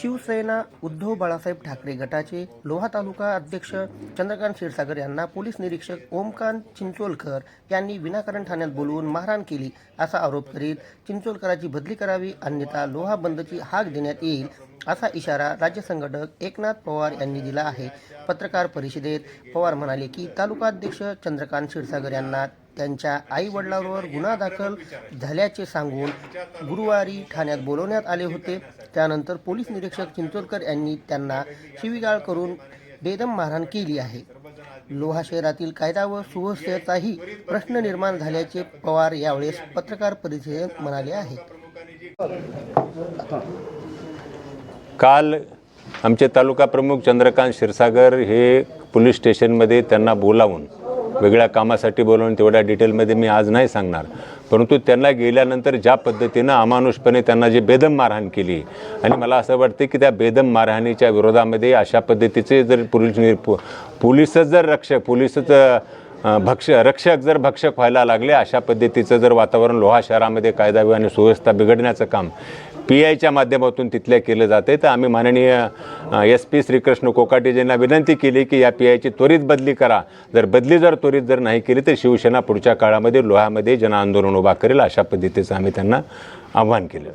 शिवसेना उद्धव बाळासाहेब ठाकरे गटाचे लोहा तालुका अध्यक्ष चंद्रकांत क्षीरसागर यांना पोलीस निरीक्षक ओमकांत चिंचोलकर यांनी विनाकारण ठाण्यात बोलवून मारहाण केली असा आरोप करीत चिंचोलकराची बदली करावी अन्यथा लोहा बंदची हाक देण्यात येईल असा इशारा राज्य संघटक एकनाथ पवार यांनी दिला आहे. पत्रकार परिषदेत पवार म्हणाले की तालुका अध्यक्ष चंद्रकांत क्षीरसागर यांना त्यांच्या आई वडिलांवर गुन्हा दाखल झाल्याचे सांगून गुरुवारी ठाण्यात बोलवण्यात आले होते. त्यानंतर पोलीस निरीक्षक चिंचोलकर यांनी त्यांना शिवीगाळ करून बेदम मारहाण केली आहे. लोहा शहरातील कायदा व सुव्यवस्थेचाही प्रश्न निर्माण झाल्याचे पवार यावेळेस पत्रकार परिषदेत म्हणाले आहेत. काल आमचे तालुका प्रमुख चंद्रकांत क्षीरसागर हे पोलीस स्टेशनमध्ये त्यांना बोलावून वेगळ्या कामासाठी बोलवून तेवढ्या डिटेलमध्ये मी आज नाही सांगणार. परंतु त्यांना गेल्यानंतर ज्या पद्धतीनं अमानुषपणे त्यांना जी बेदम मारहाण केली आणि मला असं वाटतं की त्या बेदम मारहाणीच्या विरोधामध्ये अशा पद्धतीचे जर पोलीस नि- पोलीसच जर रक्षक पोलीसच भक्ष रक्षक जर भक्षक व्हायला लागले अशा पद्धतीचं जर वातावरण लोहा शहरामध्ये कायदा आणि सुव्यवस्था बिघडण्याचं काम पी आयच्या माध्यमातून तिथल्या केलं जाते. तर आम्ही माननीय एस पी श्रीकृष्ण कोकाटेजींना विनंती केली की या पी आयची त्वरित बदली करा. जर बदली जर त्वरित जर नाही केली तर शिवसेना पुढच्या काळामध्ये लोह्यामध्ये जनआंदोलन उभा करेल अशा पद्धतीचं आम्ही त्यांना आव्हान केलं